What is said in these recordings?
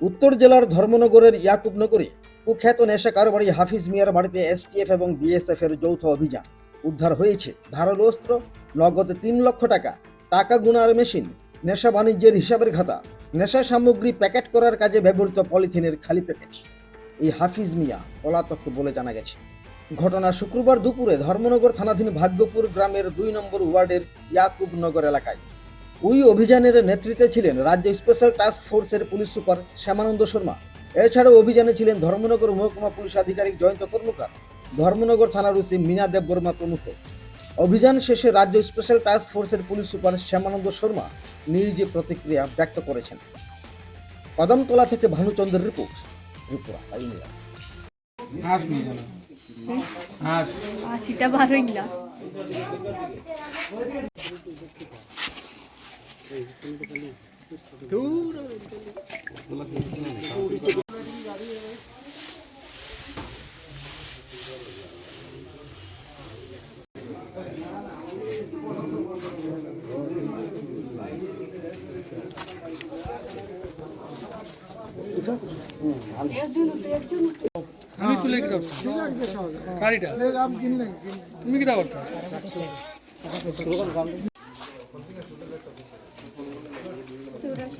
উত্তর জেলার ধর্মনগরের ইয়াকুবনগরে কুখ্যাত নেশা কারবারি হাফিজ মিয়ার বাড়িতে এসটিএফ এবং বিএসএফ এর যৌথ অভিযান। উদ্ধার হয়েছে ধারালো অস্ত্র, নগদ তিন লক্ষ টাকা টাকা গুনার মেশিন, নেশা বাণিজ্যের হিসাবের খাতা, নেশা সামগ্রী প্যাকেট করার কাজে ব্যবহৃত পলিথিনের খালি প্যাকেট। এই হাফিজ মিয়া পলাতক বলে জানা গেছে। ঘটনা শুক্রবার দুপুরে ধর্মনগর থানাধীন ভাগ্যপুর গ্রামের দুই নম্বর ওয়ার্ডের ইয়াকুবনগর এলাকায়। ওই অভিযানের নেতৃত্বে ছিলেন রাজ্য স্পেশাল টাস্ক ফোর্সের পুলিশ সুপার শ্যামানন্দ শর্মা এছাড়াও অভিযানে ছিলেন ধর্মনগর মহকুমা পুলিশ আধিকারিক জয়ন্ত কর্মকার ধর্মনগর থানার ওসি মিনা দেব বর্মা প্রমুখ অভিযান শেষে রাজ্য স্পেশাল টাস্ক ফোর্সের পুলিশ সুপার শ্যামানন্দ শর্মা নিজ প্রতিক্রিয়া ব্যক্ত করেছেন কদমতলা থেকে ভানুচন্দ্রের রিপোর্ট ত্রিপুরা হাঁস আশিটা বারোই না তুলে তুমি কিটা করছ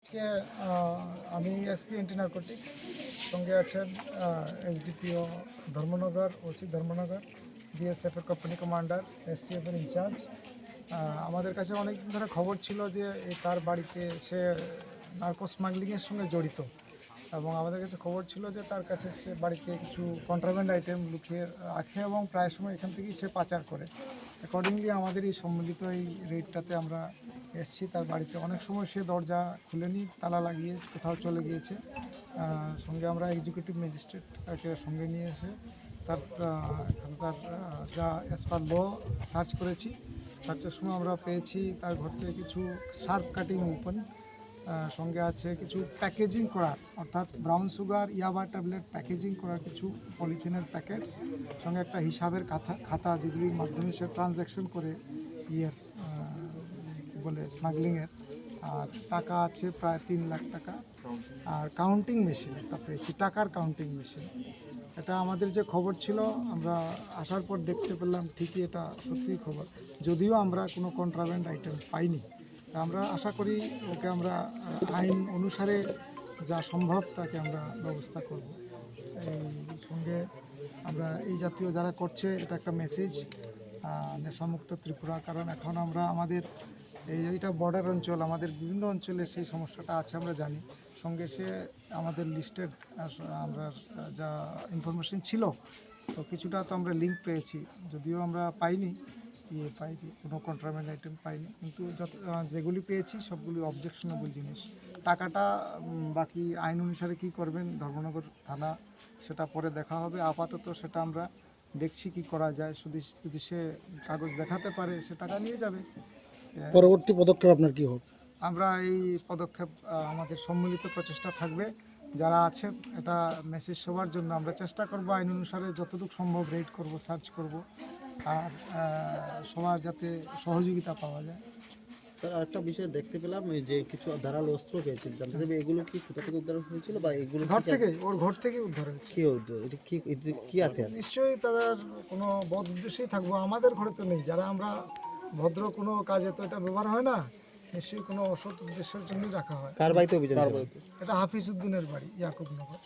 আজকে আহ, আমি এসপি এন্টি নার্কোটিক সঙ্গে আছেন SDPO Dharmanagar OC Dharmanagar BSF এর কোম্পানি কমান্ডার এসটিএফ এর ইনচার্জ আমাদের কাছে অনেক দিন ধরে খবর ছিল যে তার বাড়িতে সে নার্কো স্মাগলিংয়ের সঙ্গে জড়িত। এবং আমাদের কাছে খবর ছিল যে তার কাছে সে বাড়িতে কিছু কন্ট্রাব্যান্ড আইটেম লুকিয়ে রাখে এবং প্রায় সময় এখান থেকেই সে পাচার করে। অ্যাকর্ডিংলি আমাদের এই সম্মিলিত এই রেডটাতে আমরা এসছি। তার বাড়িতে অনেক সময় সে দরজা খুলেনি, তালা লাগিয়ে কোথাও চলে গিয়েছে। সঙ্গে আমরা এক্সিকিউটিভ ম্যাজিস্ট্রেট তাকে সঙ্গে নিয়ে এসে তার আহ, এখানে তার আহ, যা অ্যাজ পার ল সার্চ করেছি। সার্চের সময় আমরা পেয়েছি তার ঘর থেকে কিছু শার্প কাটিং ওপেন সঙ্গে আছে কিছু প্যাকেজিং করার অর্থাৎ ব্রাউন সুগার ইয়াবা ট্যাবলেট প্যাকেজিং করার কিছু পলিথিনের প্যাকেটস সঙ্গে একটা হিসাবের খাতা খাতা যেগুলির মাধ্যমে সে ট্রানজ্যাকশন করে ইয়ের বলে স্মাগলিংয়ের আর টাকা আছে প্রায় তিন লাখ টাকা। আর কাউন্টিং মেশিন একটা পেয়েছি টাকার কাউন্টিং মেশিন এটা আমাদের যে খবর ছিল, আমরা আসার পর দেখতে পেলাম ঠিকই এটা সত্যিই খবর। যদিও আমরা কোনো কন্ট্রাব্যান্ড আইটেম পাইনি। আমরা আশা করি ওকে আমরা আইন অনুসারে যা সম্ভব তাকে আমরা ব্যবস্থা করব। এই সঙ্গে আমরা, এই জাতীয় যারা করছে, এটা একটা মেসেজ নেশামুক্ত ত্রিপুরা। কারণ এখন আমরা আমাদের, এই এইটা বর্ডার অঞ্চল, আমাদের বিভিন্ন অঞ্চলে সেই সমস্যাটা আছে, আমরা জানি। সঙ্গে সে আমাদের লিস্টেড আমরা যা ইনফরমেশন ছিল, তো কিছুটা তো আমরা লিঙ্ক পেয়েছি। যদিও আমরা পাইনি ইয়ে পাইনি, কোনো কন্ট্রামেন্ট আইটেম পাইনি। কিন্তু যত যেগুলি পেয়েছি, সবগুলি অবজেকশনেবল জিনিস। টাকাটা বাকি আইন অনুসারে কি করবেন, ধর্মনগর থানা, সেটা পরে দেখা হবে। আপাতত সেটা আমরা দেখছি কি করা যায়। শুধু যদি সে কাগজ দেখাতে পারে, সে টাকা নিয়ে যাবে। পরবর্তী পদক্ষেপ আপনার কি হবে? আমরা এই পদক্ষেপ আমাদের সম্মিলিত প্রচেষ্টা থাকবে। যারা আছে এটা মেসেজ সবার জন্য। আমরা চেষ্টা করব আইন অনুসারে যতটুকু সম্ভব রেড করব সার্চ করব আর সবার যাতে সহযোগিতা পাওয়া যায়। স্যার আরেকটা বিষয় দেখতে পেলাম যে কিছু ধারালো অস্ত্র পেয়েছি জানতে চাইবে এগুলো কি কোথা থেকে উদ্ধার হয়েছিল বা এগুলো ঘর থেকে ওর ঘর থেকে উদ্ধার হয়েছে। কি উদ্ধার? এটা কি কি হাতিয়ার নিশ্চয়ই তাদের কোনো বদ উদ্দেশ্যেই থাকব। আমাদের ঘরে তো নেই। যারা আমরা ভদ্র কোনো কাজে তো এটা ব্যবহার হয় না। নিশ্চয়ই কোনো অসৎ উদ্দেশ্যের জন্য রাখা হয়। কার বাড়িতে অভিযান ছিল? এটা হাফিজ উদ্দিনের বাড়ি ইয়াকুবনগর